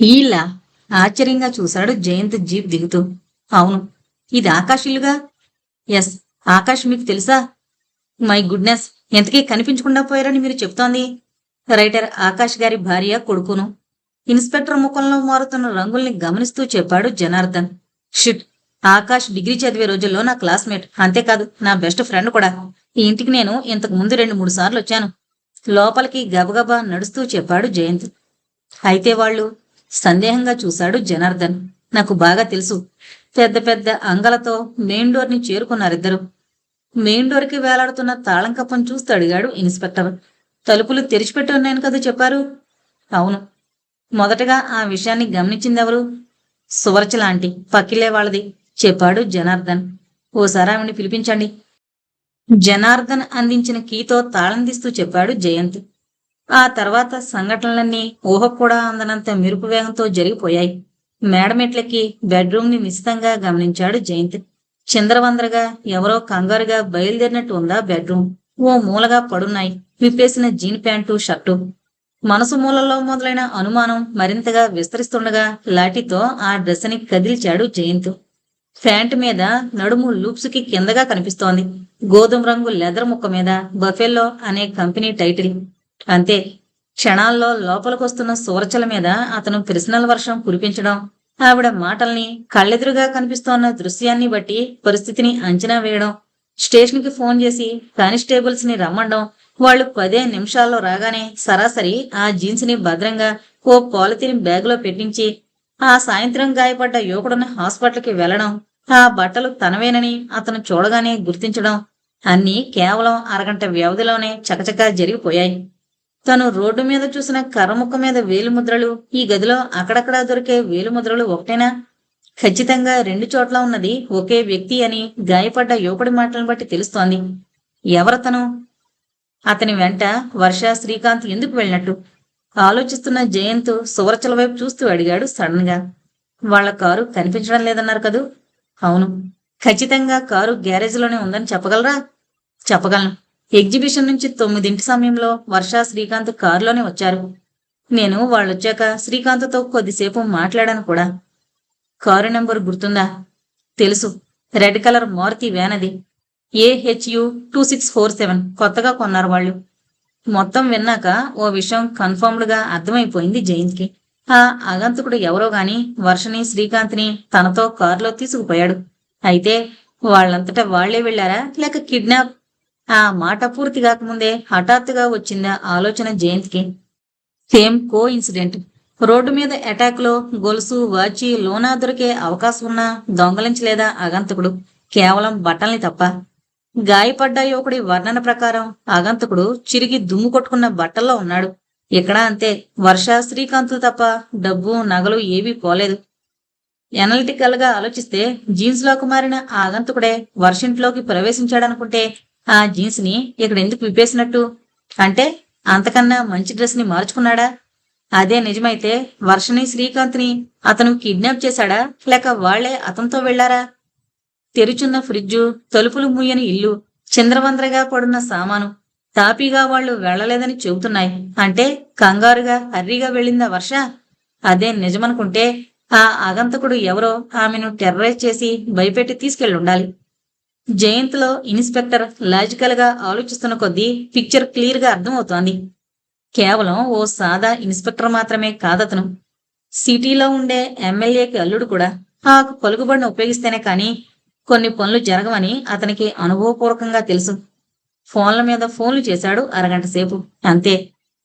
ఈళ్ళ ఆశ్చర్యంగా చూశాడు జయంత్ జీప్ దిగుతూ. అవును ఇది ఆకాష్ ఇల్లుగా? ఎస్ ఆకాష్ మీకు తెలుసా? మై గుడ్నెస్ ఎంతకీ కనిపించకుండా పోయారని మీరు చెప్తోంది. రైటర్ ఆకాష్ గారి భార్య కొడుకును. ఇన్స్పెక్టర్ ముఖంలో మారుతున్న రంగుల్ని గమనిస్తూ చెప్పాడు జనార్దన్. షిట్ ఆకాష్ డిగ్రీ చదివే రోజుల్లో నా క్లాస్మేట్. అంతేకాదు నా బెస్ట్ ఫ్రెండ్ కూడా. ఈ ఇంటికి నేను ఇంతకు ముందు రెండు మూడు సార్లు వచ్చాను లోపలికి గబగబా నడుస్తూ చెప్పాడు జయంత్. అయితే వాళ్ళు సందేహంగా చూశాడు జనార్దన్. నాకు బాగా తెలుసు. పెద్ద పెద్ద అంగలతో మెయిన్ డోర్ని చేరుకున్నారిద్దరు. మెయిన్ డోర్కి వేలాడుతున్న తాళం కప్పం చూస్తూ అడిగాడు ఇన్స్పెక్టర్. తలుపులు తెరిచిపెట్టి ఉన్నాయని కదా చెప్పారు? అవును. మొదటగా ఆ విషయాన్ని గమనించిందెవరు? సువర్చ లాంటి పక్కిలే వాళ్ళది చెప్పాడు జనార్దన్. ఓసారి ఆవిని పిలిపించండి. జనార్దన్ అందించిన కీతో తాళం తీస్తూ చెప్పాడు జయంత్. ఆ తర్వాత సంఘటనలన్నీ ఊహ కూడా అందనంత మెరుపు వేగంతో జరిగిపోయాయి. మేడమెట్లకి బెడ్రూమ్ని నిశితంగా గమనించాడు జయంత్. చంద్రవందరగా ఎవరో కంగారుగా బయలుదేరినట్టు ఉందా బెడ్రూమ్? ఓ మూలగా పడున్నాయి. విప్పేసిన జీన్ ప్యాంటు షర్టు. మనసు మూలలో మొదలైన అనుమానం మరింతగా విస్తరిస్తుండగా లాఠీతో ఆ డ్రెస్ని కదిల్చాడు జయంత్. ప్యాంట్ మీద నడుము లూప్స్కి కిందగా కనిపిస్తోంది. గోధుమ రంగు లెదర్ ముక్క మీద బఫెల్లో అనే కంపెనీ టైటిల్. అంతే. క్షణాల్లో లోపలికొస్తున్న సూరచల మీద అతను ప్రశ్నల వర్షం కురిపించడం ఆవిడ మాటల్ని కళ్ళెదురుగా కనిపిస్తోన్న దృశ్యాన్ని బట్టి పరిస్థితిని అంచనా వేయడం స్టేషన్కి ఫోన్ చేసి కానిస్టేబుల్స్ని రమ్మండం వాళ్ళు పదే నిమిషాల్లో రాగానే సరాసరి ఆ జీన్స్ని భద్రంగా ఓ పాలిథిన్ బ్యాగులో పెట్టించి ఆ సాయంత్రం గాయపడ్డ యువకుడున్న హాస్పిటల్కి వెళ్ళడం ఆ బట్టలు తనవేనని అతను చూడగానే గుర్తించడం అన్నీ కేవలం అరగంట వ్యవధిలోనే చకచకా జరిగిపోయాయి. తను రోడ్డు మీద చూసిన కర్రముక్క మీద వేలుముద్రలు ఈ గదిలో అక్కడక్కడా దొరికే వేలుముద్రలు ఒకటేనా? ఖచ్చితంగా రెండు చోట్ల ఉన్నది ఒకే వ్యక్తి అని గాయపడ్డ యువకుడి మాటలను బట్టి తెలుస్తోంది. ఎవరతను? అతని వెంట వర్ష శ్రీకాంత్ ఎందుకు వెళ్ళినట్టు? ఆలోచిస్తున్న జయంత్ సువర్చల వైపు చూస్తూ అడిగాడు సడన్గా వాళ్ళ కారు కనిపించడం లేదన్నారు కదూ? అవును. ఖచ్చితంగా కారు గ్యారేజ్లోనే ఉందని చెప్పగలరా? చెప్పగలను. ఎగ్జిబిషన్ నుంచి తొమ్మిదింటి సమయంలో వర్ష శ్రీకాంత్ కారులోనే వచ్చారు. నేను వాళ్ళొచ్చాక శ్రీకాంత్తో కొద్దిసేపు మాట్లాడాను కూడా. కారు నెంబర్ గుర్తుందా? తెలుసు. రెడ్ కలర్ మారుతి వ్యాన్ అది AHU two six four seven. కొత్తగా కొన్నారు వాళ్ళు. మొత్తం విన్నాక ఓ విషయం కన్ఫర్మ్డ్గా అర్థమైపోయింది జయంత్కి. ఆ ఆగంతుకుడు ఎవరో గాని వర్షని శ్రీకాంత్ని తనతో కారులో తీసుకుపోయాడు. అయితే వాళ్ళంతటా వాళ్ళే వెళ్ళారా లేక కిడ్నాప్ ఆ మాట పూర్తి కాకముందే హఠాత్తుగా వచ్చింది ఆలోచన జయంత్కి. సేమ్ కో ఇన్సిడెంట్ రోడ్డు మీద అటాక్లో గొలుసు వాచి లోనా దొరికే అవకాశం ఉన్నా దొంగలించలేదా అగంతకుడు? కేవలం బట్టల్ని తప్ప. గాయపడ్డ యువకుడి వర్ణన ప్రకారం ఆగంతకుడు చిరిగి దుమ్ము కొట్టుకున్న బట్టల్లో ఉన్నాడు. ఇక్కడ అంతే. వర్ష శ్రీకాంతులు తప్ప డబ్బు నగలు ఏవీ పోలేదు. ఎనలిటికల్గా ఆలోచిస్తే జీన్స్లోకి మారిన ఆ ఆగంతకుడే వర్షింట్లోకి ప్రవేశించాడనుకుంటే ఆ జీన్స్ని ఇక్కడ ఎందుకు విప్పేసినట్టు? అంటే అంతకన్నా మంచి డ్రెస్ని మార్చుకున్నాడా? అదే నిజమైతే వర్షని శ్రీకాంత్ని అతను కిడ్నాప్ చేశాడా? లేక వాళ్ళే అతనితో వెళ్ళారా తెరుచున్న ఫ్రిడ్జు తలుపులు ముయ్యని ఇల్లు చింద్రవంద్రగా పడున్న సామాను తాపీగా వాళ్ళు వెళ్ళలేదని చెబుతున్నాయి. అంటే కంగారుగా హర్రీగా వెళ్ళిందా వర్ష? అదే నిజమనుకుంటే ఆ ఆగంతకుడు ఎవరో ఆమెను టెర్రరైజ్ చేసి భయపెట్టి తీసుకెళ్ళుండాలి. జయంత్లో ఇన్స్పెక్టర్ లాజికల్గా ఆలోచిస్తున్న కొద్దీ పిక్చర్ క్లియర్గా అర్థమవుతోంది. కేవలం ఓ సాదా ఇన్స్పెక్టర్ మాత్రమే కాదతను. సిటీలో ఉండే ఎమ్మెల్యేకి అల్లుడు కూడా ఆ పలుకుబడిని ఉపయోగిస్తేనే కానీ కొన్ని పనులు జరగవని అతనికి అనుభవపూర్వకంగా తెలుసు. ఫోన్ల మీద ఫోన్లు చేశాడు అరగంట సేపు. అంతే.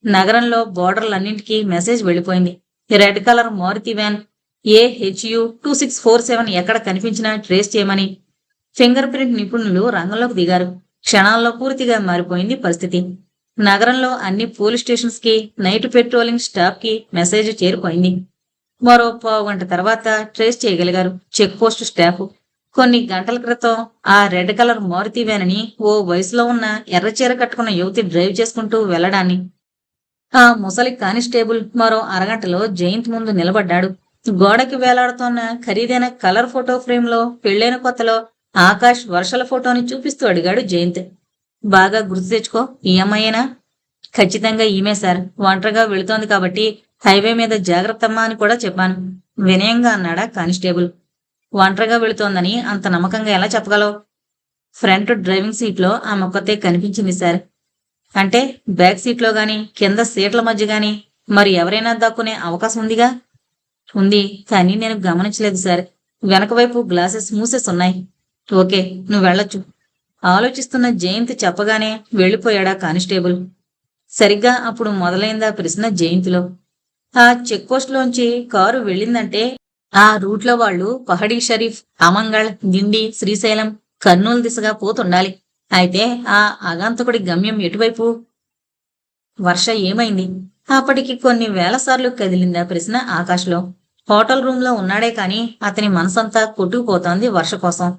నగరంలో బోర్డర్లన్నింటికీ మెసేజ్ వెళ్ళిపోయింది. Red colour Maruti van A HU two six four seven ఎక్కడ కనిపించినా ట్రేస్ చేయమని ఫింగర్ ప్రింట్ నిపుణులు రంగంలోకి దిగారు. క్షణాల్లో పూర్తిగా మారిపోయింది పరిస్థితి. నగరంలో అన్ని పోలీస్ స్టేషన్స్కి నైట్ పెట్రోలింగ్ స్టాఫ్కి మెసేజ్ చేరిపోయింది మరో పావు గంట తర్వాత ట్రేస్ చేయగలిగారు చెక్ పోస్ట్ స్టాఫ్. కొన్ని గంటల క్రితం ఆ రెడ్ కలర్ మారుతి వ్యాన్ ఓ వయసులో ఉన్న ఎర్రచీర కట్టుకున్న యువతి డ్రైవ్ చేసుకుంటూ వెళ్ళడాన్ని ఆ ముసలి కానిస్టేబుల్ మరో అరగంటలో జయంత్ ముందు నిలబడ్డాడు. గోడకి వేలాడుతోన్న ఖరీదైన కలర్ ఫోటో ఫ్రేమ్లో పెళ్ళైన కొత్తలో ఆకాష్ వర్షల ఫోటోని చూపిస్తూ అడిగాడు జయంత్. బాగా గుర్తు తెచ్చుకో ఈ అమ్మాయేనా? ఖచ్చితంగా ఈమె సార్. ఒంటరిగా వెళుతోంది కాబట్టి హైవే మీద జాగ్రత్తమ్మా అని కూడా చెప్పాను. వినయంగా అన్నాడా కానిస్టేబుల్. ఒంటరిగా వెళుతోందని అంత నమ్మకంగా ఎలా చెప్పగలవు? ఫ్రంట్ డ్రైవింగ్ సీట్లో ఆ మొక్కతే కనిపించింది సార్. అంటే బ్యాక్ సీట్లో గాని కింద సీట్ల మధ్య గాని మరి ఎవరైనా దాక్కునే అవకాశం ఉందిగా? ఉంది కానీ నేను గమనించలేదు సార్. వెనక వైపు గ్లాసెస్ మూసేసి ఉన్నాయి ఓకే నువ్వు వెళ్ళొచ్చు. ఆలోచిస్తున్న జయంతి చెప్పగానే వెళ్ళిపోయాడా కానిస్టేబుల్. సరిగ్గా అప్పుడు మొదలైందా ప్రశ్న జయంతిలో. ఆ చెక్ పోస్ట్లోంచి కారు వెళ్ళిందంటే ఆ రూట్లో వాళ్ళు పహడీ షరీఫ్ అమంగళ్ దిండి శ్రీశైలం కర్నూలు దిశగా పోతుండాలి. అయితే ఆ అగాంతకుడి గమ్యం ఎటువైపు? వర్ష ఏమైంది? అప్పటికి కొన్ని వేల సార్లు కదిలిందా ప్రశ్న ఆకాశ్లో హోటల్ రూమ్లో ఉన్నాడే కాని అతని మనసంతా కొట్టుకుపోతోంది వర్ష కోసం.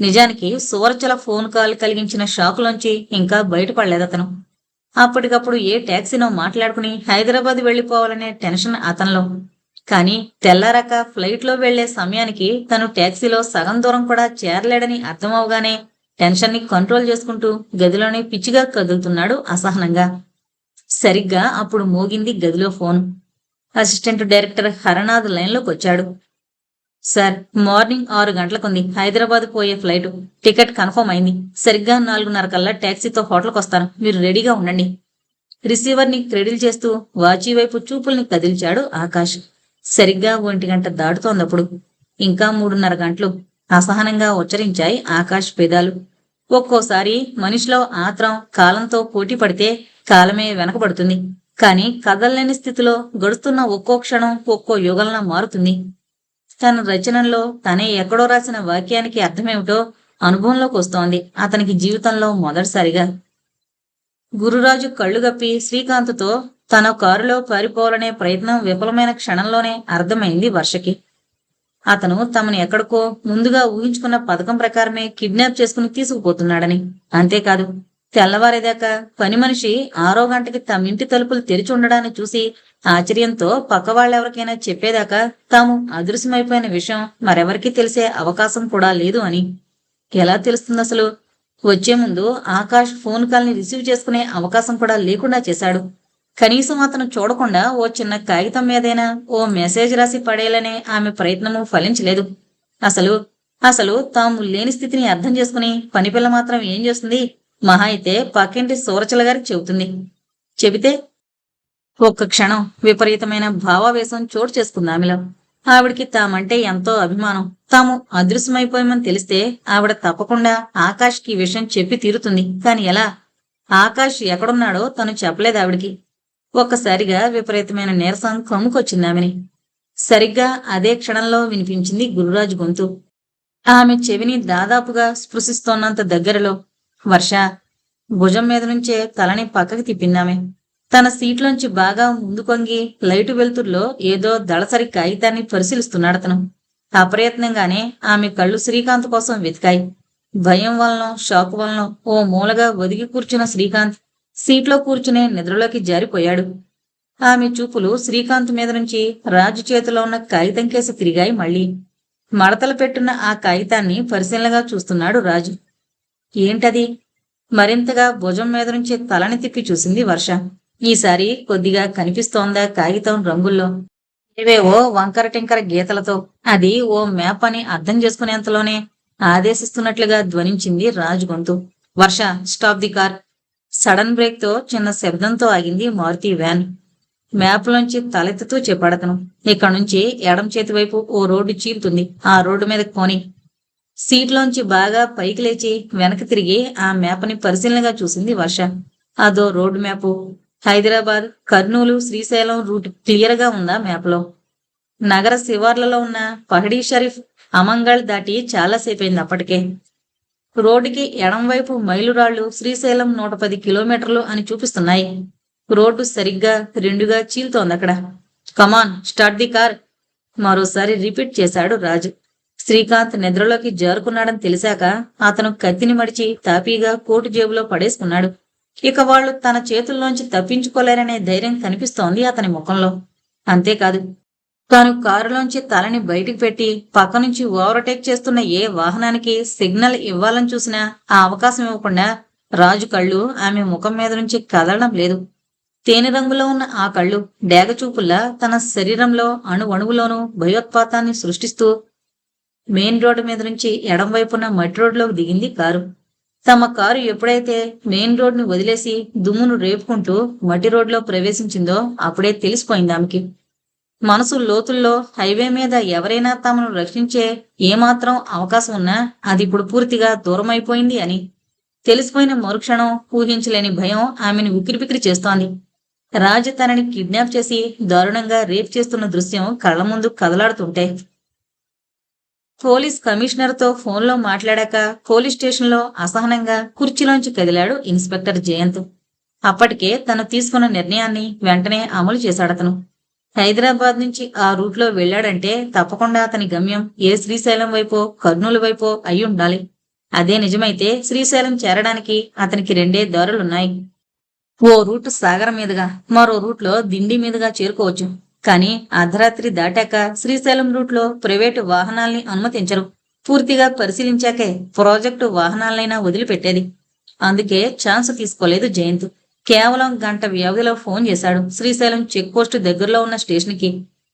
నిజానికి సువర్చల ఫోన్ కాల్ కలిగించిన షాకులోంచి ఇంకా బయటపడలేదు అతను అప్పటికప్పుడు ఏ టాక్సీనో మాట్లాడుకుని హైదరాబాద్ వెళ్ళిపోవాలనే టెన్షన్ అతనిలో. కానీ తెల్లారాక ఫ్లైట్లో వెళ్ళే సమయానికి తను టాక్సీలో సగం దూరం కూడా చేరలేడని అర్థమవగానే టెన్షన్ని కంట్రోల్ చేసుకుంటూ గదిలోనే పిచ్చిగా కదులుతున్నాడు అసహనంగా. సరిగ్గా అప్పుడు మోగింది గదిలో ఫోన్. అసిస్టెంట్ డైరెక్టర్ హరనాథ్ లైన్లోకి వచ్చాడు సార్ మార్నింగ్ ఆరు గంటలకుంది. హైదరాబాద్ పోయే ఫ్లైట్. టికెట్ కన్ఫర్మ్ అయింది. సరిగ్గా నాలుగున్నర కల్లా ట్యాక్సీతో హోటల్కి వస్తాను. మీరు రెడీగా ఉండండి. రిసీవర్ని క్రెడిల్ చేస్తూ వాచి వైపు చూపుల్ని కదిల్చాడు ఆకాష్. సరిగ్గా ఒంటి గంట దాటుతోందప్పుడు. ఇంకా మూడున్నర గంటలు. అసహనంగా ఉచ్చరించాయి ఆకాష్ పెదాలు. ఒక్కోసారి మనిషిలో ఆత్రం కాలంతో పోటీ పడితే కాలమే వెనకబడుతుంది. కానీ కదలలేని స్థితిలో గడుస్తున్న ఒక్కో క్షణం ఒక్కో యుగంలా మారుతుంది. తన రచనల్లో తనే ఎక్కడో రాసిన వాక్యానికి అర్థమేమిటో అనుభవంలోకి వస్తోంది. అతనికి జీవితంలో మొదటిసారిగా గురురాజు కళ్ళు గప్పి శ్రీకాంత్తో తన కారులో పారిపోవాలనే ప్రయత్నం విఫలమైన క్షణంలోనే అర్థమైంది వర్షకి. అతను తమను ఎక్కడికో ముందుగా ఊహించుకున్న పథకం ప్రకారమే కిడ్నాప్ చేసుకుని తీసుకుపోతున్నాడని. అంతేకాదు తెల్లవారేదాకా పని మనిషి ఆరో గంటకి తమ ఇంటి తలుపులు తెరిచి ఉండడాన్ని చూసి ఆశ్చర్యంతో పక్క వాళ్ళెవరికైనా చెప్పేదాకా తాము అదృశ్యమైపోయిన విషయం మరెవరికీ తెలిసే అవకాశం కూడా లేదు అని. ఎలా తెలుస్తుంది అసలు? వచ్చే ముందు ఆకాష్ ఫోన్ కాల్ని రిసీవ్ చేసుకునే అవకాశం కూడా లేకుండా చేశాడు. కనీసం అతను చూడకుండా ఓ చిన్న కాగితం మీదైనా ఓ మెసేజ్ రాసి పడేయాలనే ఆమె ప్రయత్నము ఫలించలేదు. అసలు అసలు తాము లేని స్థితిని అర్థం చేసుకుని పనిపిల్ల మాత్రం ఏం చేస్తుంది? మహా అయితే పక్కింటి సూరచల గారికి చెబుతుంది. చెబితే ఒక్క క్షణం విపరీతమైన భావావేశం చోటు చేసుకుంది ఆమెలో. ఆవిడికి తామంటే ఎంతో అభిమానం. తాము అదృశ్యమైపోయామని తెలిస్తే ఆవిడ తప్పకుండా ఆకాష్కి ఈ విషయం చెప్పి తీరుతుంది. కాని ఎలా? ఆకాష్ ఎక్కడున్నాడో తను చెప్పలేదు ఆవిడికి. ఒక్కసారిగా విపరీతమైన నీరసం కమ్ముకొచ్చింది ఆమెని. సరిగ్గా అదే క్షణంలో వినిపించింది గురురాజు గొంతు. ఆమె చెవిని దాదాపుగా స్పృశిస్తోన్నంత దగ్గరలో వర్ష భుజం మీద నుంచే తలని పక్కకి తిప్పిందామె తన సీట్లోంచి బాగా ముందుకొంగి లైటు వెలుతుర్లో ఏదో దళసరి కాగితాన్ని పరిశీలిస్తున్నాడు అతను. అప్రయత్నంగానే ఆమె కళ్ళు శ్రీకాంత్ కోసం వెతికాయి. భయం వలన షాక్ వలన ఓ మూలగా ఒదిగి కూర్చున్న శ్రీకాంత్ సీట్లో కూర్చునే నిద్రలోకి జారిపోయాడు. ఆమె చూపులు శ్రీకాంత్ మీద నుంచి రాజు చేతిలో ఉన్న కాగితం కేసి తిరిగాయి మళ్ళీ. మడతలు పెట్టున్న ఆ కాగితాన్ని పరిశీలనగా చూస్తున్నాడు రాజు. ఏంటది? మరింతగా భుజం మీద నుంచి తలని తిప్పి చూసింది వర్ష. ఈసారి కొద్దిగా కనిపిస్తోందా కాగితం రంగుల్లో? ఏవేవో వంకర టింకర గీతలతో. అది ఓ మ్యాప్ అని అర్థం చేసుకునేంతలోనే ఆదేశిస్తున్నట్లుగా ధ్వనించింది రాజు గొంతు. Varsha stop the car. Sudden బ్రేక్తో చిన్న శబ్దంతో ఆగింది మారుతి వ్యాన్. మ్యాప్ లోంచి తలెత్తుతూ చెప్పాడతను. ఇక్కడ నుంచి ఎడం చేతి వైపు ఓ రోడ్డు చీలుతుంది ఆ రోడ్డు మీద పోని. సీట్లోంచి బాగా పైకి లేచి వెనక్కి తిరిగి ఆ మ్యాప్ని పరిశీలనగా చూసింది వర్ష. అదో రోడ్డు మ్యాపు. హైదరాబాద్ కర్నూలు శ్రీశైలం రూట్ క్లియర్గా ఉందా మ్యాప్లో? నగర శివార్లలో ఉన్న పహడీ షరీఫ్ అమంగళ్ దాటి చాలాసేపు అయింది అప్పటికే. రోడ్డుకి ఎడం వైపు మైలురాళ్ళు శ్రీశైలం నూట పది కిలోమీటర్లు అని చూపిస్తున్నాయి. రోడ్డు సరిగ్గా రెండుగా చీలుతోంది అక్కడ come on start the car. మరోసారి రిపీట్ చేశాడు రాజు. శ్రీకాంత్ నిద్రలోకి జారుకున్నాడని తెలిసాక అతను కత్తిని మడిచి తాపీగా కోటు జేబులో పడేసుకున్నాడు. ఇక వాళ్ళు తన చేతుల్లోంచి తప్పించుకోలేరనే ధైర్యం కనిపిస్తోంది అతని ముఖంలో. అంతేకాదు తాను కారులోంచి తలని బయటికి పెట్టి పక్క నుంచి ఓవర్టేక్ చేస్తున్న ఏ వాహనానికి సిగ్నల్ ఇవ్వాలని చూసినా ఆ అవకాశం ఇవ్వకుండా రాజు కళ్ళు ఆమె ముఖం మీద నుంచి కదలడం లేదు. తేనె రంగులో ఉన్న ఆ కళ్ళు డేగచూపుల్లా తన శరీరంలో అణువణువులోనూ భయోత్పాతాన్ని సృష్టిస్తూ మెయిన్ రోడ్డు మీద నుంచి ఎడం వైపున మట్టి రోడ్లోకి దిగింది కారు. తమ కారు ఎప్పుడైతే మెయిన్ రోడ్ను వదిలేసి దుమ్మును రేపుకుంటూ మట్టి రోడ్లో ప్రవేశించిందో అప్పుడే తెలిసిపోయింది ఆమెకి. మనసు లోతుల్లో హైవే మీద ఎవరైనా తమను రక్షించే ఏమాత్రం అవకాశం ఉన్నా అది ఇప్పుడు పూర్తిగా దూరమైపోయింది అని. తెలిసిపోయిన మరుక్షణం ఊహించలేని భయం ఆమెను ఉకిరిపికిరి చేస్తోంది. రాజు తనని కిడ్నాప్ చేసి దారుణంగా రేప్ చేస్తున్న దృశ్యం కళ్ళ ముందు కదలాడుతుంటే పోలీస్ కమిషనర్తో ఫోన్లో మాట్లాడాక పోలీస్ స్టేషన్లో అసహనంగా కుర్చీలోంచి కదిలాడు ఇన్స్పెక్టర్ జయంత్. అప్పటికే తను తీసుకున్న నిర్ణయాన్ని వెంటనే అమలు చేశాడతను. హైదరాబాద్ నుంచి ఆ రూట్లో వెళ్ళాడంటే తప్పకుండా అతని గమ్యం ఏ శ్రీశైలం వైపో కర్నూలు వైపో అయి ఉండాలి. అదే నిజమైతే శ్రీశైలం చేరడానికి అతనికి రెండే దారులున్నాయి. ఓ రూట్ సాగరం మీదుగా మరో రూట్లో దిండి మీదుగా చేరుకోవచ్చు. కానీ అర్ధరాత్రి దాటాక శ్రీశైలం రూట్లో ప్రైవేటు వాహనాల్ని అనుమతించరు. పూర్తిగా పరిశీలించాకే ప్రాజెక్టు వాహనాలనైనా వదిలిపెట్టేది. అందుకే ఛాన్స్ తీసుకోలేదు జయంత్. కేవలం గంట వ్యవధిలో ఫోన్ చేశాడు శ్రీశైలం చెక్ పోస్ట్ దగ్గరలో ఉన్న స్టేషన్కి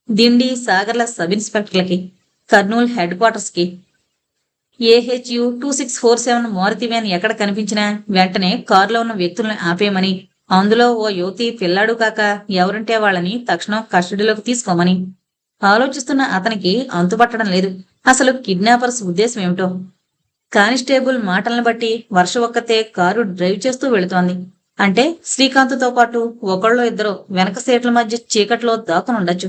దిండి సాగర్ల సబ్ ఇన్స్పెక్టర్లకి Kurnool head క్వార్టర్స్కి. AHU two six four seven Maruti van ఎక్కడ కనిపించినా వెంటనే కారులో ఉన్న వ్యక్తులను ఆపేయమని అందులో ఓ యువతి పిల్లాడు కాక ఎవరుంటే వాళ్ళని తక్షణం కస్టడీలోకి తీసుకోమని. ఆలోచిస్తున్న అతనికి అంతుపట్టడం లేదు. అసలు కిడ్నాపర్స్ ఉద్దేశం ఏమిటో? కానిస్టేబుల్ మాటలను బట్టి వర్ష ఒక్కతే కారు డ్రైవ్ చేస్తూ వెళుతోంది. అంటే శ్రీకాంత్తో పాటు ఒకళ్ళో ఇద్దరు వెనక సీట్ల మధ్య చీకట్లో దాకునుండొచ్చు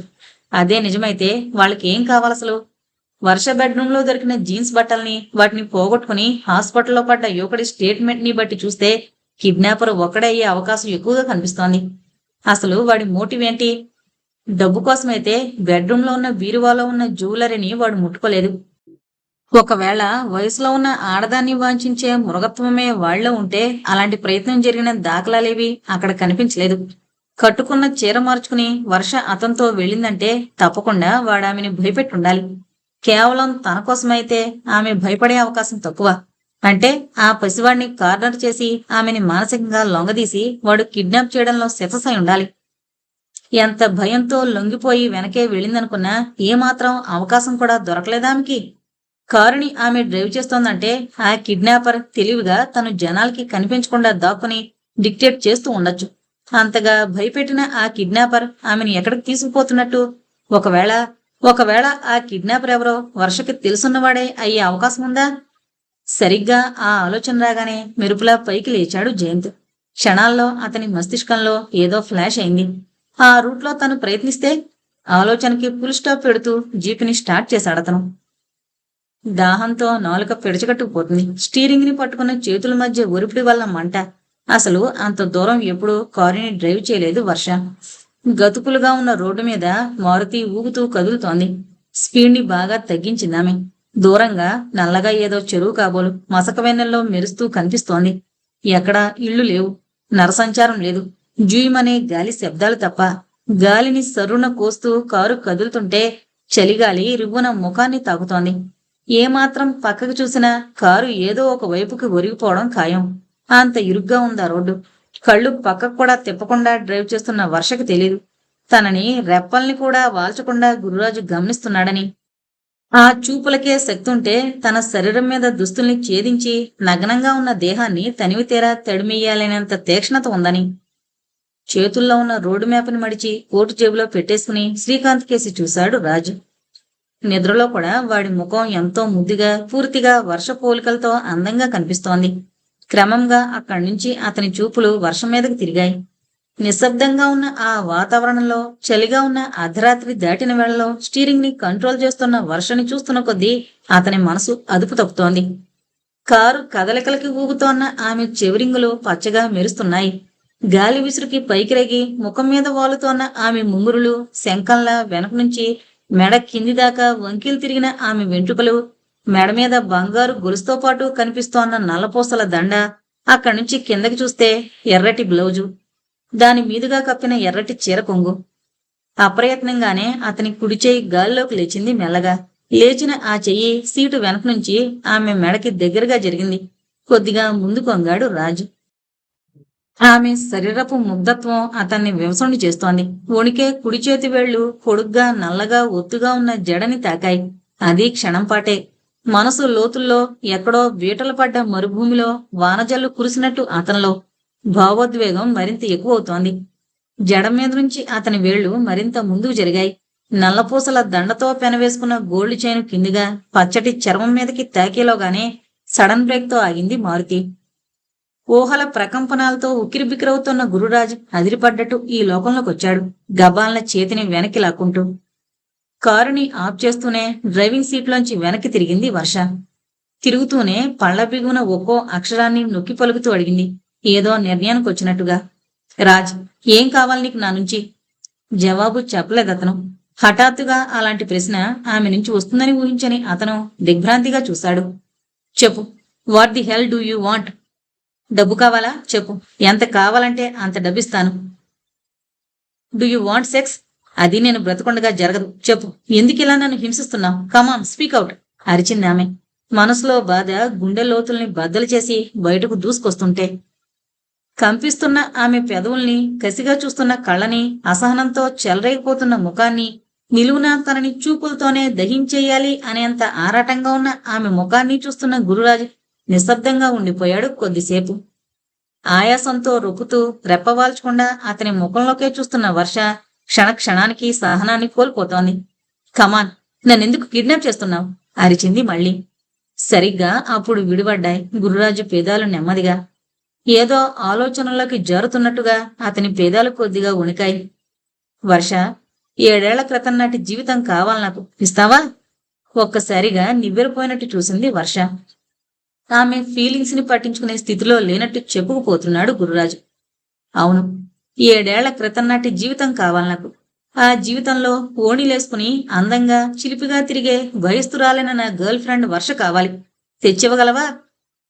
అదే నిజమైతే వాళ్ళకి ఏం కావాలసలు వర్ష బెడ్రూమ్లో దొరికిన జీన్స్ బట్టల్ని వాటిని పోగొట్టుకుని హాస్పిటల్లో పడ్డ యువకుడి స్టేట్మెంట్ని బట్టి చూస్తే కిడ్నాపర్ ఒకడయ్యే అయ్యే అవకాశం ఎక్కువగా కనిపిస్తోంది. అసలు వాడి మోటివ్ ఏంటి? డబ్బు కోసమైతే బెడ్రూమ్లో ఉన్న బీరువాలో ఉన్న జ్యువెలరీని వాడు ముట్టుకోలేదు. ఒకవేళ వయసులో ఉన్న ఆడదాన్ని వాంఛించే మృగత్వమే వాళ్ళలో ఉంటే అలాంటి ప్రయత్నం జరిగిన దాఖలాలేవి అక్కడ కనిపించలేదు. కట్టుకున్న చీర మార్చుకుని వర్ష అతనితో వెళ్ళిందంటే తప్పకుండా వాడామెని భయపెట్టుండాలి. కేవలం తన కోసమైతే ఆమె భయపడే అవకాశం తక్కువ. అంటే ఆ పసివాడిని కార్నర్ చేసి ఆమెని మానసికంగా లొంగదీసి వాడు కిడ్నాప్ చేయడంలో సక్సెస్ ఉండాలి. ఎంత భయంతో లొంగిపోయి వెనకే వెళ్ళిందనుకున్నా ఏమాత్రం అవకాశం కూడా దొరకలేదామెకి కారుని ఆమె డ్రైవ్ చేస్తోందంటే ఆ కిడ్నాపర్ తెలివిగా తను జనాలకి కనిపించకుండా దాక్కుని డిక్టేట్ చేస్తూ ఉండొచ్చు. అంతగా భయపెట్టిన ఆ కిడ్నాపర్ ఆమెను ఎక్కడికి తీసుకుపోతున్నట్టు? ఒకవేళ ఒకవేళ ఆ కిడ్నాపర్ ఎవరో వర్షకి తెలుసున్నవాడే అయ్యే అవకాశం ఉందా? సరిగ్గా ఆ ఆలోచన రాగానే మెరుపులా పైకి లేచాడు జయంత్. క్షణాల్లో అతని మస్తిష్కంలో ఏదో ఫ్లాష్ అయింది. ఆ రూట్లో తను ప్రయత్నిస్తే ఆలోచనకి ఫుల్ స్టాప్ పెడుతూ జీపుని స్టార్ట్ చేశాడతను దాహంతో నాలుక పిడచగట్టుకుపోతుంది స్టీరింగ్ని పట్టుకున్న చేతుల మధ్య ఒరిపిడి వల్ల మంట. అసలు అంత దూరం ఎప్పుడూ కారుని డ్రైవ్ చేయలేదు వర్ష. గతుకులుగా ఉన్న రోడ్డు మీద మారుతి ఊగుతూ కదులుతోంది. స్పీడ్ని బాగా తగ్గించిందామె. దూరంగా నల్లగా ఏదో చెరువు కాబోలు మసక వెన్నెల్లో మెరుస్తూ కనిపిస్తోంది. ఎక్కడా ఇళ్ళు లేవు. నరసంచారం లేదు. జూయమనే గాలి శబ్దాలు తప్ప గాలిని సరున కోస్తూ కారు కదులుతుంటే చలిగాలి రివ్వున ముఖాన్ని తాకుతోంది. ఏమాత్రం పక్కకు చూసినా కారు ఏదో ఒక వైపుకి ఒరిగిపోవడం ఖాయం. అంత ఇరుగ్గా ఉందా రోడ్డు? కళ్ళు పక్కకు కూడా తిప్పకుండా డ్రైవ్ చేస్తున్న వర్షకు తెలియదు తనని రెప్పల్ని కూడా వాల్చకుండా గురురాజు గమనిస్తున్నాడని ఆ చూపులకే శక్తి ఉంటే తన శరీరం మీద దుస్తుల్ని ఛేదించి నగ్నంగా ఉన్న దేహాన్ని తనివితేరా తడిమేయాలనేంత తీక్షణత ఉందని. చేతుల్లో ఉన్న రోడ్డు మ్యాప్ని మడిచి కోటు జేబులో పెట్టేసుకుని శ్రీకాంత్ కేసి చూశాడు రాజు. నిద్రలో కూడా వాడి ముఖం ఎంతో ముద్దుగా పూర్తిగా వర్ష పోలికలతో అందంగా కనిపిస్తోంది. క్రమంగా అక్కడి నుంచి అతని చూపులు వర్షం మీదకి తిరిగాయి. నిశ్శబ్దంగా ఉన్న ఆ వాతావరణంలో చలిగా ఉన్న అర్ధరాత్రి దాటిన వేళలో స్టీరింగ్ని కంట్రోల్ చేస్తున్న వర్షని చూస్తున్న కొద్దీ అతని మనసు అదుపు తప్పుతోంది. కారు కదలికలకి ఊగుతోన్న ఆమె చెవిరింగులు పచ్చగా మెరుస్తున్నాయి. గాలి విసురుకి పైకి రేగి ముఖం మీద వాలుతోన్న ఆమె ముంగురులు శంఖంలా వెనక నుంచి మెడ కింది దాకా వంకీలు తిరిగిన ఆమె వెంట్రుకలు మెడ మీద బంగారు గొలుసుతో పాటు కనిపిస్తోన్న నల్లపూసల దండ అక్కడి నుంచి కిందకి చూస్తే ఎర్రటి బ్లౌజు. దాని మీదుగా కప్పిన ఎర్రటి చీర కొంగు. అప్రయత్నంగానే అతని కుడి చేయి లేచింది మెల్లగా. లేచిన ఆ చెయ్యి సీటు వెనక నుంచి ఆమె మెడకి దగ్గరగా జరిగింది. కొద్దిగా ముందు కొంగాడు రాజు. ఆమె శరీరపు ముగ్ధత్వం అతన్ని వివసండి చేస్తోంది. వణికే కుడి చేతి వేళ్ళు పొడుగ్గా నల్లగా ఒత్తుగా ఉన్న జడని తాకాయి. అది క్షణంపాటే మనసు లోతుల్లో ఎక్కడో వీటలు పడ్డ మరుభూమిలో వానజల్లు కురిసినట్టు అతనిలో. భావోద్వేగం మరింత ఎక్కువవుతోంది. జడ మీద నుంచి అతని వేళ్ళు మరింత ముందుకు జరిగాయి. నల్లపూసల దండతో పెనవేసుకున్న గోల్డ్ చైన్ కిందిగా పచ్చటి చర్మం మీదకి తాకేలోగానే సడన్ బ్రేక్తో ఆగింది మారుతి. ఊహల ప్రకంపనాలతో ఉక్కిరిబిక్కిరవుతున్న గురురాజ్ అదిరిపడ్డట్టు ఈ లోకంలోకి వచ్చాడు గబాలన చేతిని వెనక్కి లాక్కుంటూ. కారుని ఆఫ్ చేస్తూనే డ్రైవింగ్ సీట్లోంచి వెనక్కి తిరిగింది వర్ష. తిరుగుతూనే పళ్ళ బిగున ఒక్కో అక్షరాన్ని నొక్కి పలుకుతూ అడిగింది. ఏదో నిర్ణయానికి వచ్చినట్టుగా రాజ్ ఏం కావాలి నీకు నా నుంచి? జవాబు చెప్పలేదు అతను హఠాత్తుగా అలాంటి ప్రశ్న ఆమె నుంచి వస్తుందని ఊహించని అతను దిగ్భ్రాంతిగా చూశాడు. చెప్పు what the hell do you want డబ్బు కావాలా? చెప్పు ఎంత కావాలంటే అంత డబ్బిస్తాను. డూ యూ వాంట్ సెక్స్ అది నేను బ్రతకుండగా జరగదు. చెప్పు ఎందుకు ఇలా నన్ను హింసిస్తున్నావు? కమాన్ స్పీక్ అవుట్ అరిచింది ఆమె. మనసులో బాధ గుండె లోతుల్ని బద్దలు చేసి బయటకు దూసుకొస్తుంటే కంపిస్తున్న ఆమె పెదవుల్ని కసిగా చూస్తున్న కళ్ళని అసహనంతో చెలరేగిపోతున్న ముఖాన్ని నిలువున తనని చూపులతోనే దహించేయాలి అనేంత ఆరాటంగా ఉన్న ఆమె ముఖాన్ని చూస్తున్న గురురాజు నిశ్శబ్దంగా ఉండిపోయాడు కొద్దిసేపు. ఆయాసంతో రొక్కుతూ రెప్పవాల్చకుండా అతని ముఖంలోకే చూస్తున్న వర్ష క్షణ క్షణానికి సహనాన్ని కోల్పోతోంది. కమాన్ నన్నెందుకు కిడ్నాప్ చేస్తున్నావు? అరిచింది మళ్ళీ. సరిగ్గా అప్పుడు విడిపడ్డాయి గురురాజు పేదాలు నెమ్మదిగా. ఏదో ఆలోచనలోకి జారుతున్నట్టుగా అతని పేదాలు కొద్దిగా ఉణికాయి వర్ష ఏడేళ్ళ క్రితం నాటి జీవితం కావాలి నాకు ఇస్తావా ఒక్కసారిగా నివ్వెరపోయినట్టు చూసింది వర్ష. ఆమె ఫీలింగ్స్ని పట్టించుకునే స్థితిలో లేనట్టు చెప్పుకుపోతున్నాడు గురురాజు. అవును ఏడేళ్ళ క్రితం నాటి జీవితం కావాలి నాకు. ఆ జీవితంలో ఓణిలేసుకుని అందంగా చిలిపిగా తిరిగే వయస్తురాలైన నా గర్ల్ ఫ్రెండ్ వర్ష కావాలి. తెచ్చివ్వగలవా?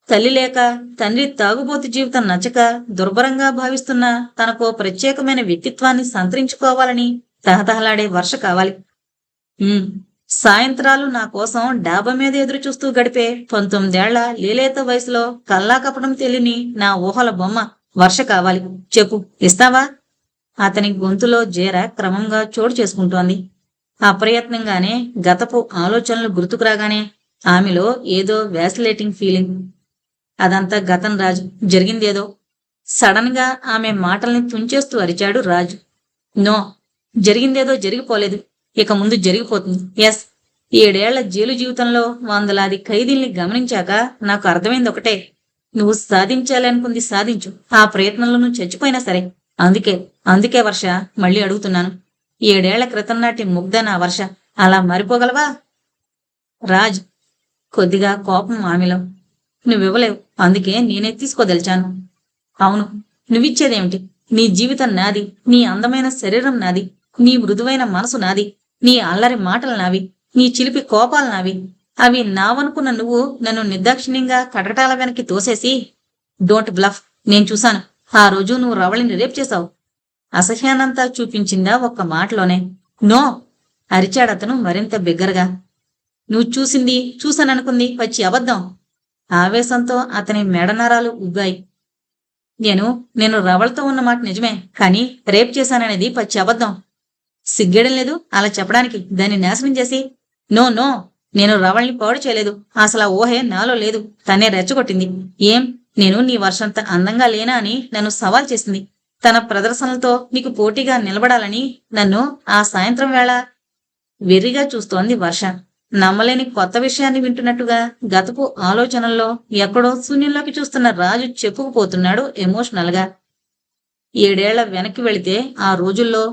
తల్లి లేక తండ్రి తాగుబోతు జీవితం నచ్చక దుర్భరంగా భావిస్తున్న తనకు ప్రత్యేకమైన వ్యక్తిత్వాన్ని సంతరించుకోవాలని తహతహలాడే వర్ష కావాలి. సాయంత్రాలు నా కోసం డాబా మీద ఎదురు చూస్తూ గడిపే పంతొమ్మిదేళ్ళ లీలేత వయసులో కల్లా కప్పడం తెలియని నా ఊహల బొమ్మ వర్ష కావాలి. చెప్పు ఇస్తావా? అతని గొంతులో జీర క్రమంగా చోటు చేసుకుంటోంది. అప్రయత్నంగానే గతపు ఆలోచనలు గుర్తుకురాగానే ఆమెలో ఏదో వ్యాసిలేటింగ్ ఫీలింగ్. అదంతా గతం రాజు. జరిగిందేదో? సడన్గా ఆమె మాటల్ని తుంచేస్తూ అరిచాడు రాజు. నో జరిగిందేదో జరిగిపోలేదు. ఇక ముందు జరిగిపోతుంది. ఎస్ ఏడేళ్ళ జైలు జీవితంలో వందలాది ఖైదీల్ని గమనించాక నాకు అర్థమైంది ఒకటే. నువ్వు సాధించాలనుకుంది సాధించు. ఆ ప్రయత్నంలో నువ్వు చచ్చిపోయినా సరే. అందుకే అందుకే వర్ష మళ్ళీ అడుగుతున్నాను. ఏడేళ్ళ క్రితం నాటి ముగ్ధ నా వర్ష. అలా మరిపోగలవా? రాజ్ కొద్దిగా కోపం ఆమెలో. నువ్వు ఇవ్వలేవు అందుకే నేనే తీసుకోదలిచాను. అవును నువ్విచ్చేదేమిటి? నీ జీవితం నాది నీ అందమైన శరీరం నాది నీ మృదువైన మనసు నాది నీ అల్లరి మాటలు నావి నీ చిలిపి కోపాలు నావి. అవి నావనుకున్న నువ్వు నన్ను నిర్దాక్షిణ్యంగా కటకటాల వెనక్కి తోసేసి డోంట్ బ్లఫ్ నేను చూశాను. ఆ రోజు నువ్వు రవళిని రేప్ చేశావు. అసహ్యానంతా చూపించిందా ఒక్క మాటలోనే నో అరిచాడతను మరింత బిగ్గరగా. నువ్వు చూసింది చూశాననుకుంది వచ్చి అబద్ధం. ఆవేశంతో అతని మెడనరాలు ఉగ్గాయి నేను నేను రవళతో ఉన్న మాట నిజమే కానీ రేప్ చేశాననేది పచ్చి అబద్ధం. సిగ్గడం లేదు అలా చెప్పడానికి దాన్ని నాశనం చేసి. నో నో నేను రవల్ని పాడు చేయలేదు అసలు ఆ ఊహే నాలో లేదు తనే రెచ్చగొట్టింది. ఏం నేను నీ వర్షంత అందంగా లేనా అని నన్ను సవాల్ చేసింది. తన ప్రదర్శనలతో నీకు పోటీగా నిలబడాలని నన్ను ఆ సాయంత్రం వేళ వెర్రిగా చూస్తోంది వర్ష. నమ్మలేని కొత్త విషయాన్ని వింటున్నట్టుగా గతపు ఆలోచనల్లో ఎక్కడో శూన్యంలోకి చూస్తున్న రాజు చెప్పుకుపోతున్నాడు ఎమోషనల్గా. ఏడేళ్ళ వెనక్కి వెళితే ఆ రోజుల్లో